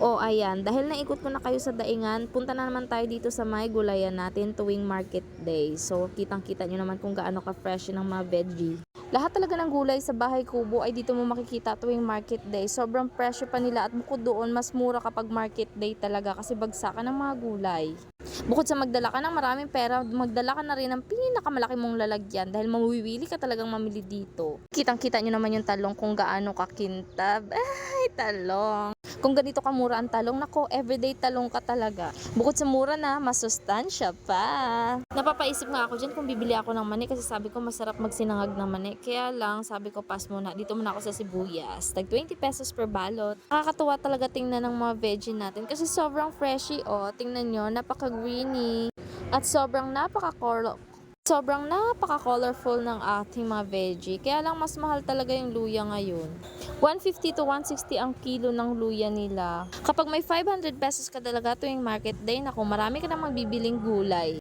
O ayan, dahil naikot ko na kayo sa daingan, punta na naman tayo dito sa may gulayan natin tuwing market day. So, kitang-kita nyo naman kung gaano ka-fresh ng mga veggie. Lahat talaga ng gulay sa bahay kubo ay dito mo makikita tuwing market day. Sobrang presyo pa nila at bukod doon, mas mura kapag market day talaga kasi bagsakan ng mga gulay. Bukod sa magdala ka ng maraming pera, magdala ka na rin ng pinakamalaki mong lalagyan dahil mawiwili ka talagang mamili dito. Kitang-kita nyo naman yung talong kung gaano kakintab. Ay, talong. Kung ganito kamura ang talong, nako, everyday talong ka talaga. Bukod sa mura na, masustansya pa. Napapaisip nga ako dyan kung bibili ako ng mani kasi sabi ko masarap magsinangag ng mani. Kaya lang, sabi ko pass muna, dito muna ako sa sibuyas. Tag 20 pesos per balot. Nakakatuwa talaga tingnan ng mga veggie natin kasi sobrang freshy oh. Tingnan nyo, napaka-greeny. At sobrang napaka-color Sobrang napaka-colorful ng ating mga veggie. Kaya lang mas mahal talaga yung luya ngayon. 150 to 160 ang kilo ng luya nila. Kapag may 500 pesos ka talaga tuwing market day, naku, marami ka na magbibiling gulay.